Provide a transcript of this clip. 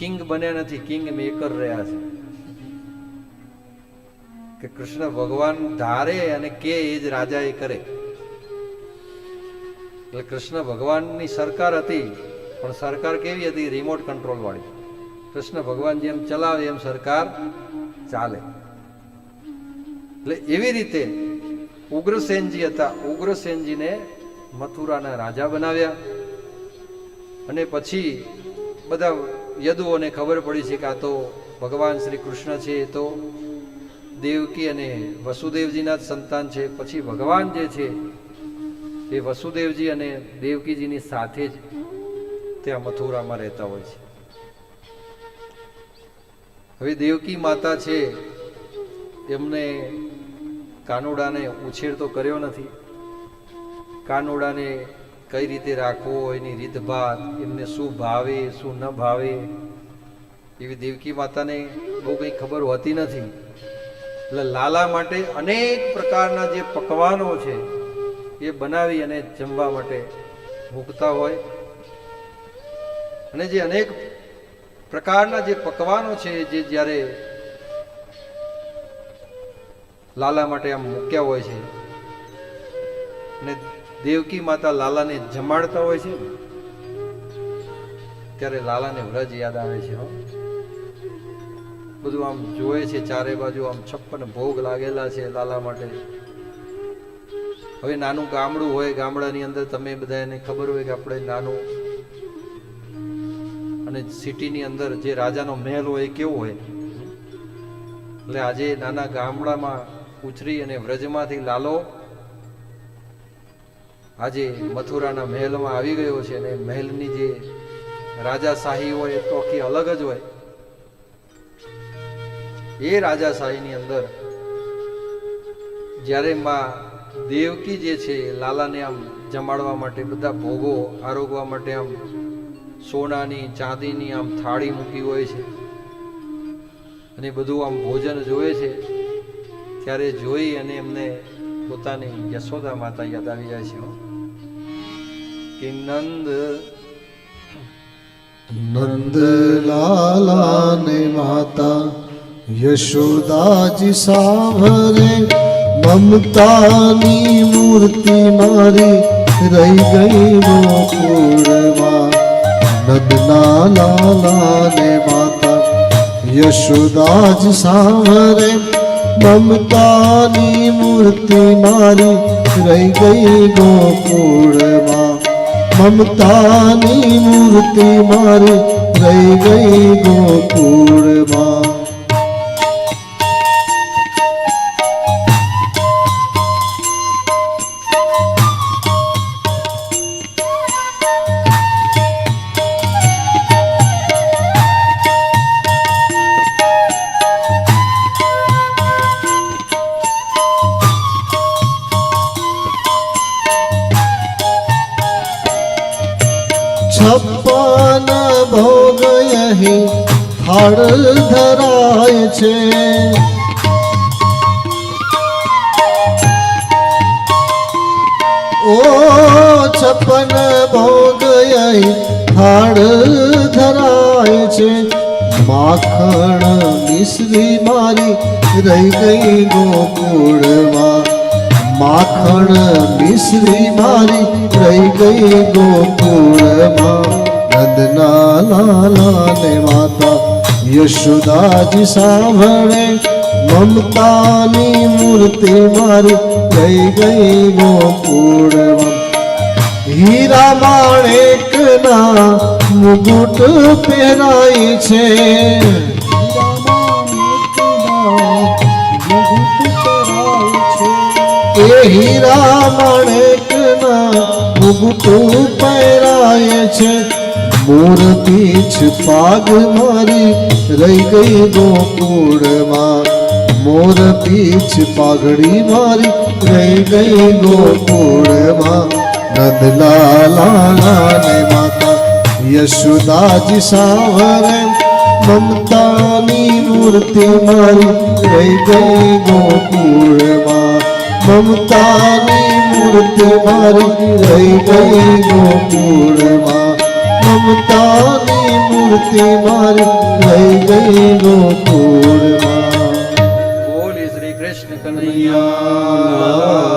King બન્યા નથી, king maker રહ્યા છે. કે કૃષ્ણ ભગવાન ધારે અને કે એ જ રાજા એ કરે. એટલે કૃષ્ણ ભગવાનની સરકાર હતી, પણ સરકાર કેવી હતી? રિમોટ કંટ્રોલ વાળી. કૃષ્ણ ભગવાન જેમ ચલાવે એમ સરકાર ચાલે. એટલે એવી રીતે ઉગ્રસેનજી હતા. ઉગ્રસેનજીને મથુરાના રાજા બનાવ્યા. અને પછી બધા યદુઓને ખબર પડી છે કે આ તો ભગવાન શ્રી કૃષ્ણ છે, એ તો દેવકી અને વસુદેવજીના જ સંતાન છે. પછી ભગવાન જે છે, એ વસુદેવજી અને દેવકીજીની સાથે જ ત્યાં મથુરામાં રહેતા હોય છે. હવે દેવકી માતા છે, એમને કાનુડાને ઉછેર તો કર્યો નથી. કાનુડાને કઈ રીતે રાખવો એની રીતભાત એમને શું ભાવે, શું ન ભાવે. એવી દેવકી માતાને બહુ કંઈ ખબર હોતી નથી. એટલે લાલા માટે અનેક પ્રકારના જે પકવાનો છે, એ બનાવી અને જમવા માટે મૂકતા હોય. અને જે અનેક પ્રકારના જે પકવાનો છે, જે જ્યારે લાલા માટે આમ મૂક્યા હોય છે. અને દેવકી માતા લાલાને જમાડતા હોય છે ત્યારે લાલાને વ્રજ યાદ આવે છે બધું આમ જોવે છે, ચારે બાજુ આમ છપ્પન ભોગ લાગેલા છે લાલા માટે. હવે નાનું ગામડું હોય, ગામડાની અંદર તમે બધા એને ખબર હોય કે આપણે નાનું અને સિટીની અંદર જે રાજાનો મહેલ હોય એ કેવો હોય. એટલે આજે નાના ગામડામાં ઉછરી અને વ્રજમાંથી લાલો આજે મથુરાના મહેલમાં આવી ગયો છે અને મહેલની જે રાજાશાહી હોય તો આખી અલગ જ હોય એ રાજાશાહીની અંદર જ્યારે માં દેવકી જે છે, લાલાને આમ જમાડવા માટે બધા ભોગો આરોગવા માટે આમ સોનાની, ચાંદીની, આમ થાળી મૂકી હોય છે અને બધું આમ ભોજન જોવે છે, ત્યારે જોઈ અને એમને પોતાની યશોદા માતા યાદ આવી જાય છે. કે નંદ નંદલાલા ને માતા યશોદાજી સાવરે મમતાની મૂર્તિ મારી રહી ગઈ ગોકુળમાં નંદના લાલા ને માતા યશોદાજ સાવરે મમતાની મૂર્તિ મારી રહી ગઈ ગોકુળમાં મમતાની મૂર્તિ મારી રહી ગઈ ગોકુળમાં. છપ્પન ભોગ અહીં હળ ધરાય છે. ઓ છપ્પન ભોગ અહીં હળ ધરાય છે. માખણ મિશ્રી મારી રહી ગઈ ગોકુળમાં. માખણ મિશ્રી મારી રહી ગઈ ગોકુળમાં. નંદના માતા યશોદાજી સાંભળે. મમતાની મૂર્તિ મારી ગઈ ગઈ ગોકુળમાં હીરા માણેકના મુગુટ પહેરાય છે. એ હીરા માણેકના મુગુટ પહેરાય છે. મોર પીછ પાગ મારી રહી ગઈ ગોકુળમાં. મોર પીછ પાઘડી મારી રહી ગઈ ગોકુળમાં. નંદલાલા ને માતા યશોદાજી સાવરે મમતાની મૂર્તિ મારી રહી ગઈ ગોકુળમાં. મમતાની મૂર્તિ મારી રહી ગઈ ગોકુળમાં. મમતાની મૂર્તિ મારી લઈ ગઈ ગોકુળમાં બોલી શ્રી કૃષ્ણ કનૈયા.